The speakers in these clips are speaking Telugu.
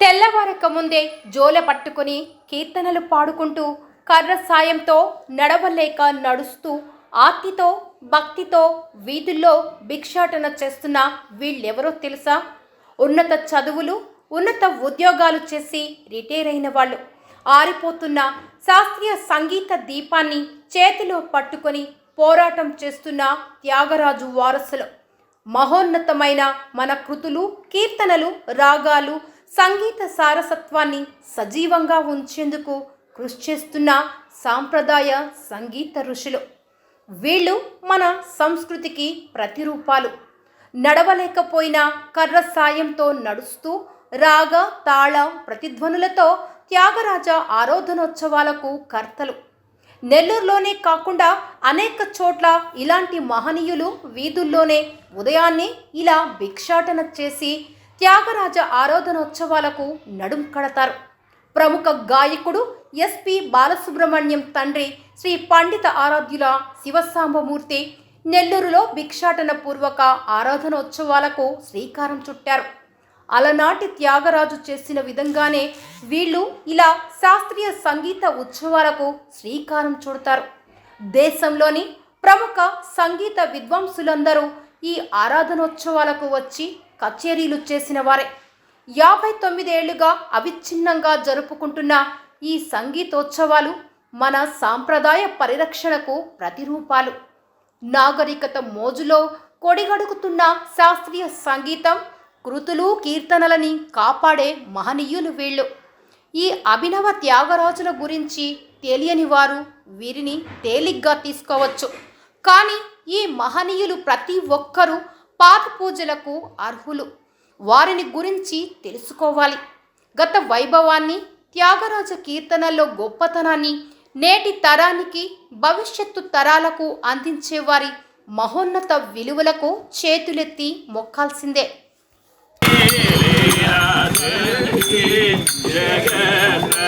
తెల్లవారక ముందే జోల పట్టుకుని కీర్తనలు పాడుకుంటూ కర్ర సాయంతో నడవలేక నడుస్తూ ఆర్తితో భక్తితో వీధుల్లో భిక్షాటన చేస్తున్న వీళ్ళెవరో తెలుసా? ఉన్నత చదువులు ఉన్నత ఉద్యోగాలు చేసి రిటైర్ అయిన వాళ్ళు. ఆరిపోతున్న శాస్త్రీయ సంగీత దీపాన్ని చేతిలో పట్టుకొని పోరాటం చేస్తున్న త్యాగరాజు వారసులు. మహోన్నతమైన మన కృతులు కీర్తనలు రాగాలు సంగీత సారసత్వాన్ని సజీవంగా ఉంచేందుకు కృషి చేస్తున్న సాంప్రదాయ సంగీత ఋషులు. వీళ్ళు మన సంస్కృతికి ప్రతిరూపాలు. నడవలేకపోయినా కర్ర సాయంతో నడుస్తూ రాగ తాళ ప్రతిధ్వనులతో త్యాగరాజ ఆరాధనోత్సవాలకు కర్తలు. నెల్లూరులోనే కాకుండా అనేక చోట్ల ఇలాంటి మహనీయులు వీధుల్లోనే ఉదయాన్నే ఇలా భిక్షాటన చేసి త్యాగరాజ ఆరాధనోత్సవాలకు నడుం కడతారు. ప్రముఖ గాయకుడు ఎస్పి బాలసుబ్రహ్మణ్యం తండ్రి శ్రీ పండిత ఆరాధ్యుల శివసాంబమూర్తి నెల్లూరులో భిక్షాటన పూర్వక ఆరాధనోత్సవాలకు శ్రీకారం చుట్టారు. అలనాటి త్యాగరాజు చేసిన విధంగానే వీళ్ళు ఇలా శాస్త్రీయ సంగీత ఉత్సవాలకు శ్రీకారం చుడతారు. దేశంలోని ప్రముఖ సంగీత విద్వాంసులందరూ ఈ ఆరాధనోత్సవాలకు వచ్చి కచేరీలు చేసిన వారే. యాభై తొమ్మిదేళ్ళుగా అవిచ్ఛిన్నంగా జరుపుకుంటున్న ఈ సంగీతోత్సవాలు మన సాంప్రదాయ పరిరక్షణకు ప్రతిరూపాలు. నాగరికత మోజులో కొడిగడుగుతున్న శాస్త్రీయ సంగీతం కృతులు కీర్తనలని కాపాడే మహనీయులు వీళ్ళు. ఈ అభినవ త్యాగరాజుల గురించి తెలియని వారు వీరిని తేలిగ్గా తీసుకోవచ్చు. కానీ ఈ మహనీయులు ప్రతి ఒక్కరూ పాత పూజలకు అర్హులు. వారిని గురించి తెలుసుకోవాలి. గత వైభవాన్ని త్యాగరాజ కీర్తనల్లో గొప్పతనాన్ని నేటి తరానికి భవిష్యత్తు తరాలకు అందించే వారి మహోన్నత విలువలకు చేతులెత్తి మొక్కాల్సిందే.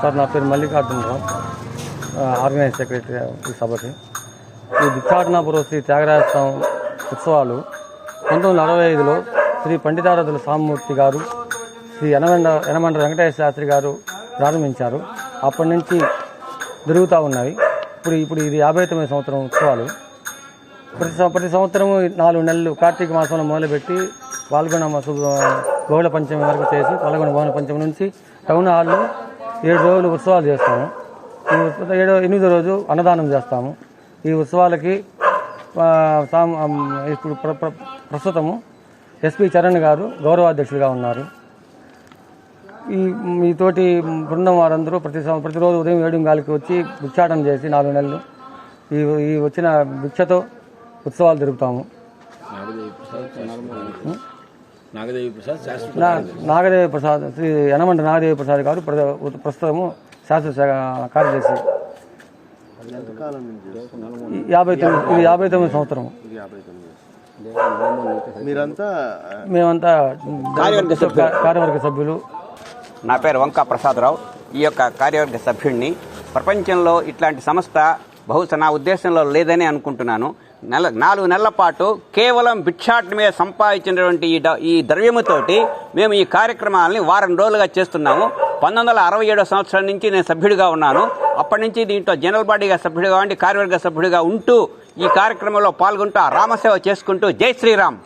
సార్ నా పేరు మల్లికార్జునరావు ఆర్గనైజ్ సెక్రటరీ ఈ సభకి. ఈ భిక్షాటనాపురం శ్రీ త్యాగరాజ స్వామి ఉత్సవాలు పంతొమ్మిది వందల అరవై ఐదులో శ్రీ పండితారథుల స్వామిమూర్తి గారు శ్రీ యనమండ యనమండ వెంకటేశ్వర శాస్త్రి గారు ప్రారంభించారు. అప్పటి నుంచి జరుగుతూ ఉన్నాయి. ఇప్పుడు ఇప్పుడు ఇది యాభై తొమ్మిది సంవత్సరం ఉత్సవాలు. ప్రతి ప్రతి సంవత్సరం నాలుగు నెలలు కార్తీక మాసంలో మొదలుపెట్టి పాల్గొన మాస బహుళ పంచమి వరకు చేసి పాల్గొన భవన పంచమి నుంచి టౌన్ హాల్లో ఏడు రోజులు ఉత్సవాలు చేస్తాము. ఈ ఏడో ఎనిమిదో రోజు అన్నదానం చేస్తాము. ఈ ఉత్సవాలకి ఇప్పుడు ప్ర- ప్ర- ప్రస్తుతము ఎస్పి చరణ్ గారు గౌరవాధ్యక్షులుగా ఉన్నారు. ఈ మీ తోటి బృందం వారందరూ ప్రతి సం- ప్రతిరోజు ఉదయం ఏడు గాలికి వచ్చి భిక్షాటన చేసి నాలుగు నెలలు ఈ ఈ వచ్చిన భిక్షతో ఉత్సవాలు జరుపుతాము. నాగదేవి ప్రసాద్ శాస్త్రి నా నాగదేవి ప్రసాద్ శ్రీ యనమండ నాగదేవి ప్రసాద్ గారు ప్ర- ప్రస్తుతము శాస్త్ర కార్యదర్శి. ఈ యాభై తొమ్మిది ఇది యాభై తొమ్మిది సంవత్సరం మీరంతా మేమంతా కార్యవర్గ సభ్యులు. నా పేరు వంక ప్రసాదరావు. ఈ యొక్క కార్యవర్గ సభ్యుడిని ప్రపంచంలో ఇట్లాంటి సంస్థ బహుశా నా ఉద్దేశంలో లేదని అనుకుంటున్నాను. నెల నాలుగు నెలల పాటు కేవలం భిక్షాటన మీద సంపాదించినటువంటి ఈ ఈ ద్రవ్యముతోటి మేము ఈ కార్యక్రమాలని వారం రోజులుగా చేస్తున్నాము. పంతొమ్మిది వందల అరవై ఏడో సంవత్సరం నుంచి నేను సభ్యుడిగా ఉన్నాను. అప్పటి నుంచి దీంట్లో జనరల్ బాడీగా సభ్యుడిగా ఉండి కార్యవర్గ సభ్యుడిగా ఉంటూ ఈ కార్యక్రమంలో పాల్గొంటూ రామసేవ చేసుకుంటూ జై శ్రీరామ్.